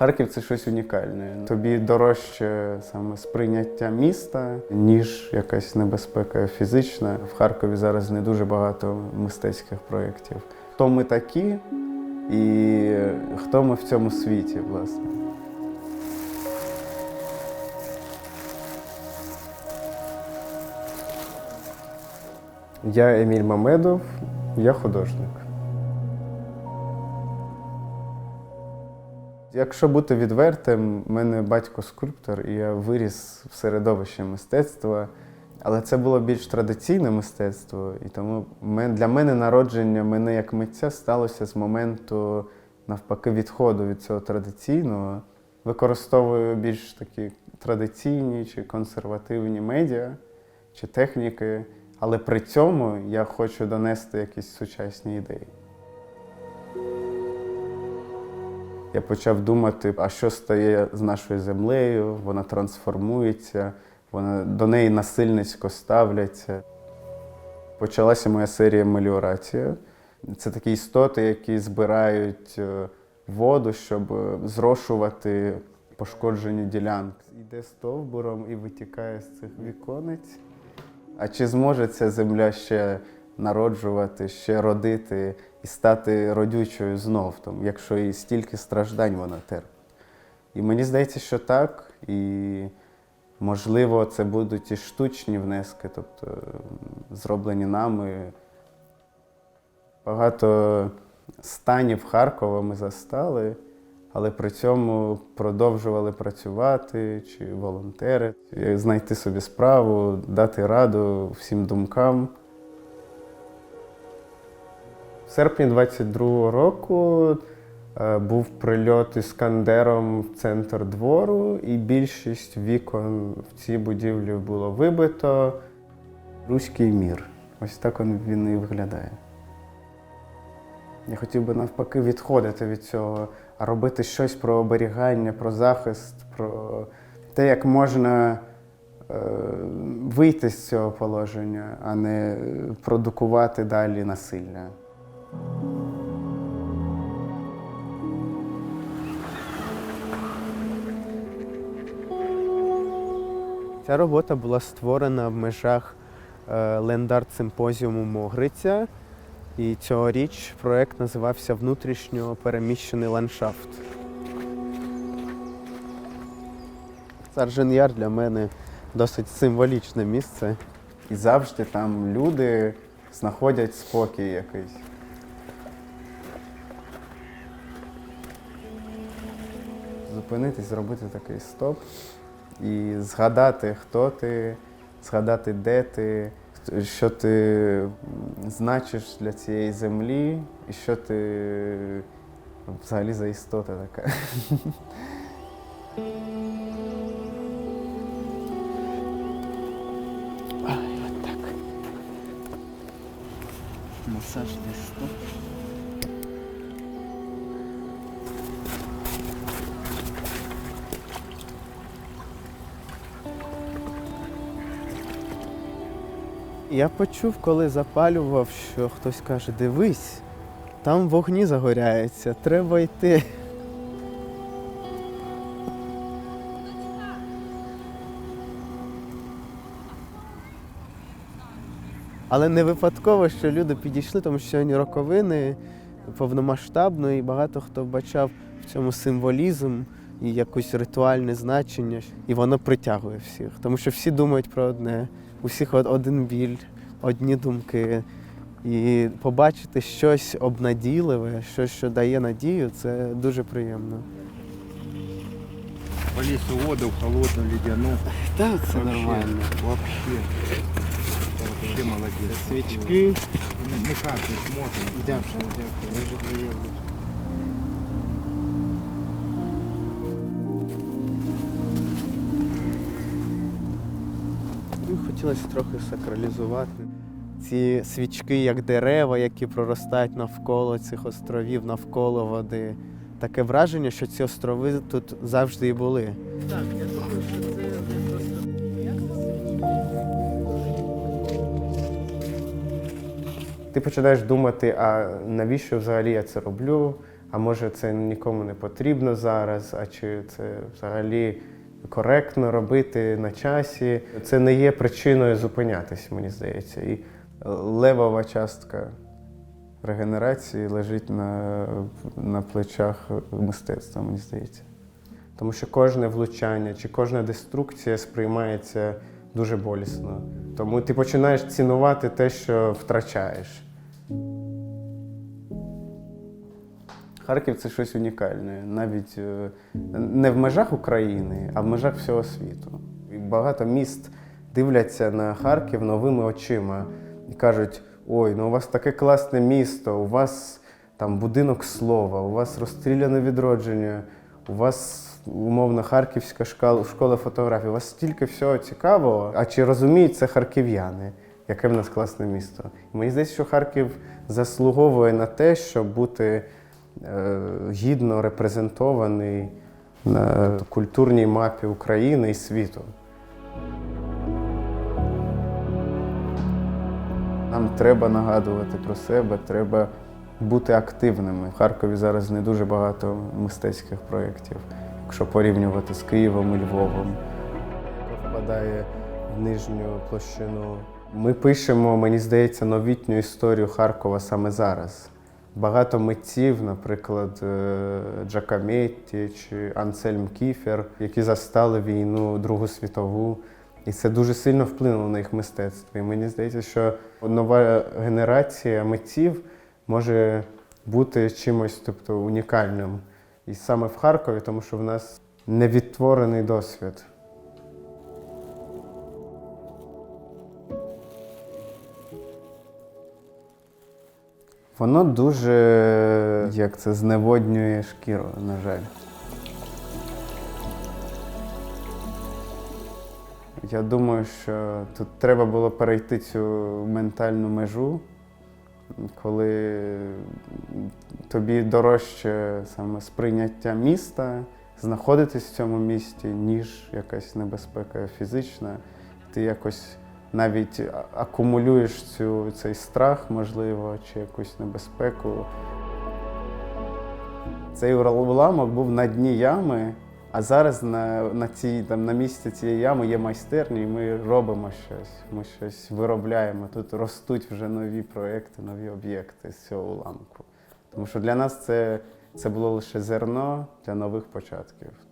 Харків це щось унікальне. Тобі дорожче саме сприйняття міста, ніж якась небезпека фізична. В Харкові зараз не дуже багато мистецьких проєктів. Хто ми такі і хто ми в цьому світі, власне. Я Еміль Мамедов, я художник. Якщо бути відвертим, мене батько скульптор, і я виріс в середовищі мистецтва. Але це було більш традиційне мистецтво, і тому для мене народження мене як митця сталося з моменту навпаки відходу від цього традиційного. Використовую більш такі традиційні чи консервативні медіа чи техніки, але при цьому я хочу донести якісь сучасні ідеї. Я почав думати, а що стає з нашою землею, вона трансформується, вона до неї насильницько ставляться. Почалася моя серія меліорація. Це такі істоти, які збирають е, воду, щоб е, зрошувати пошкоджені ділянки. Йде стовбуром і витікає з цих віконець. А чи зможе ця земля ще народжувати, ще родити і стати родючою знов, там, якщо і стільки страждань вона терпить? І мені здається, що так. І можливо, це будуть і штучні внески, тобто зроблені нами. Багато станів Харкова ми застали, але при цьому продовжували працювати чи волонтери, знайти собі справу, дати раду всім думкам. Серпні 22-го року е, був прильот іскандером в центр двору, і більшість вікон в цій будівлі було вибито. Руський мір. Ось так він, і виглядає. Я хотів би навпаки відходити від цього, а робити щось про оберігання, про захист, про те, як можна е, вийти з цього положення, а не продукувати далі насилля. Ця робота була створена в межах е, лендарт симпозіуму Могриця. І цьогоріч проект називався Внутрішньо переміщений ландшафт. Саржен Яр для мене досить символічне місце. І завжди там люди знаходять спокій якийсь. Зупинитись, зробити такий стоп і згадати, хто ти, згадати, де ти, що ти значиш для цієї землі, і що ти взагалі за істота така. Ай, от так. Масаж десь Я почув, коли запалював, що хтось каже: дивись, там вогні загоряються, треба йти. Але не випадково, що люди підійшли, тому що сьогодні роковини повномасштабно, і багато хто вбачав в цьому символізм і якесь ритуальне значення. І воно притягує всіх. Тому що всі думають про одне, у всіх од- один біль, одні думки. І побачити щось обнадійливе, щось, що дає надію, це дуже приємно. Полезь в воду, в холодную, ледяную. Так, це нормально. Вообще. Вообще молодец. Свічки. Не, не капнет, можно. Дякую, дякую. Дуже приємно. Хотілося трохи сакралізувати. Ці свічки, як дерева, які проростають навколо цих островів, навколо води. Таке враження, що ці острови тут завжди і були. Так, я думаю, що це Ти починаєш думати, а навіщо взагалі я це роблю? а може це нікому не потрібно зараз, а чи це взагалі коректно робити на часі. Це не є причиною зупинятись, мені здається. І левова частка регенерації лежить на, на плечах мистецтва, мені здається. Тому що кожне влучання чи кожна деструкція сприймається дуже болісно. Тому ти починаєш цінувати те, що втрачаєш. Харків це щось унікальне, навіть е, не в межах України, а в межах всього світу. І багато міст дивляться на Харків новими очима і кажуть: ой, ну у вас таке класне місто, у вас там будинок слова, у вас розстріляне відродження, у вас умовно харківська школа, фотографії, у вас стільки всього цікавого. А чи розуміють це харків'яни? Яке в нас класне місто? І мені здається, що Харків заслуговує на те, щоб бути гідно репрезентований на культурній мапі України і світу. Нам треба нагадувати про себе, треба бути активними. В Харкові зараз не дуже багато мистецьких проєктів, якщо порівнювати з Києвом і Львовом. Впадає в нижню площину. Ми пишемо, мені здається, новітню історію Харкова саме зараз. Багато митців, наприклад, е, Джакаметті чи Ансельм Кіфер, які застали війну Другу світову. І це дуже сильно вплинуло на їх мистецтво. І мені здається, що нова генерація митців може бути чимось тобто, унікальним. І саме в Харкові, тому що в нас невідтворений досвід. Воно дуже, як це, зневоднює шкіру, на жаль. Я думаю, що тут треба було перейти цю ментальну межу, коли тобі дорожче саме сприйняття міста, знаходитись в цьому місті, ніж якась небезпека фізична. Ти якось навіть акумулюєш цю, цей страх, можливо, чи якусь небезпеку. Цей уламок був на дні ями, а зараз на, на, цій, там, на місці цієї ями є майстерні, і ми робимо щось. Ми щось виробляємо. Тут ростуть вже нові проекти, нові об'єкти з цього уламку. Тому що для нас це, це було лише зерно для нових початків.